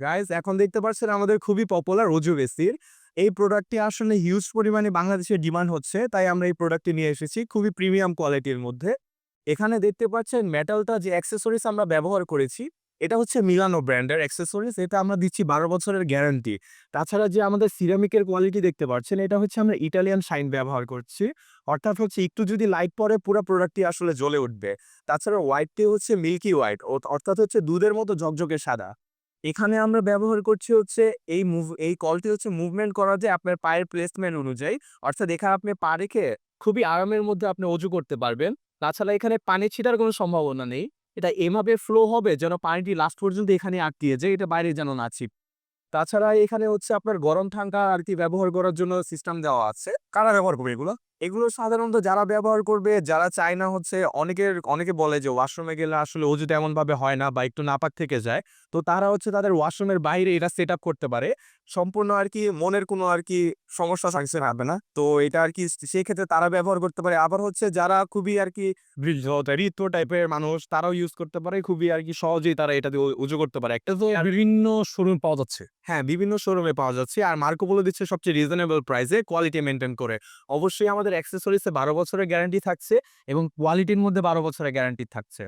Guys এখন দেখতে পাচ্ছেন আমাদের খুবই পপুলার রোজু বেসির এই প্রোডাক্টটি আসলে হিউজ পরিমাণে বাংলাদেশে ডিমান্ড হচ্ছে, তাই আমরা এই প্রোডাক্টটি নিয়ে এসেছি খুবই প্রিমিয়াম কোয়ালিটির মধ্যে। এখানে দেখতে পাচ্ছেন মেটালটা যে অ্যাক্সেসরিজ আমরা ব্যবহার করেছি, এটা হচ্ছে মিলানো ব্র্যান্ডের অ্যাক্সেসরিজ এটা আমরা দিচ্ছি বারো বছরের গ্যারান্টি তাছাড়া যে আমাদের সিরামিকের কোয়ালিটি দেখতে পাচ্ছেন, এটা হচ্ছে আমরা ইটালিয়ান শাইন ব্যবহার করছি। অর্থাৎ হচ্ছে একটু যদি লাইট পরে পুরো প্রোডাক্টটি আসলে জ্বলে উঠবে। তাছাড়া হোয়াইটটি হচ্ছে মিল্কি হোয়াইট অর্থাৎ হচ্ছে দুধের মতো ঝকঝকে সাদা। এখানে আমরা ব্যবহার করছি হচ্ছে এই মুভ এই কলটি হচ্ছে মুভমেন্ট করা যায় আপনার পায়ের প্লেসমেন্ট অনুযায়ী। অর্থাৎ এখানে আপনি পা রেখে খুবই আরামের মধ্যে আপনি অজু করতে পারবেন। তাছাড়া এখানে পানি ছিটার কোনো সম্ভাবনা নেই। এটা এভাবে ফ্লো হবে যেন পানিটি লাস্ট পর্যন্ত এখানে আটকিয়ে যায়, এটা বাইরে যেন না ছিপ। তাছাড়া এখানে হচ্ছে আপনার গরম ঠান্ডা আর কি ব্যবহার করার জন্য সিস্টেম দেওয়া আছে। কারা ব্যবহার করবে এগুলো? এগুলো সাধারণত যারা ব্যবহার করবে যারা চায় না হচ্ছে অনেকের অনেকে বলে যে ওয়াশরুমে গেলে আসলে অজু তেমন ভাবে হয় না বা একটু নাপাক থেকে যায়। তো তারা হচ্ছে তাদের ওয়াশরুমের বাইরে এটা সেট আপ করতে পারে। সম্পূর্ণ আর কি মনের কোনো আর কি সমস্যা থাকছে হবে না? তো এটা আর কি সেই ক্ষেত্রে তারা ব্যবহার করতে পারে। আবার হচ্ছে যারা খুবই আর কি বৃদ্ধ টাইপের মানুষ তারাও ইউজ করতে পারে। খুবই আর কি সহজেই তারা এটা দিয়ে উজু করতে পারে। একটা তো বিভিন্ন শোরুম পাওয়া যাচ্ছে। হ্যাঁ বিভিন্ন শোরুমে পাওয়া যাচ্ছে। আর মার্কো বলে দিচ্ছে সবচেয়ে রিজনেবল প্রাইসে কোয়ালিটি মেনটেন করে। অবশ্যই আমাদের অ্যাক্সেসরিজে বারো বছরের গ্যারান্টি থাকছে এবং কোয়ালিটির মধ্যে বারো বছরের গ্যারান্টি থাকছে।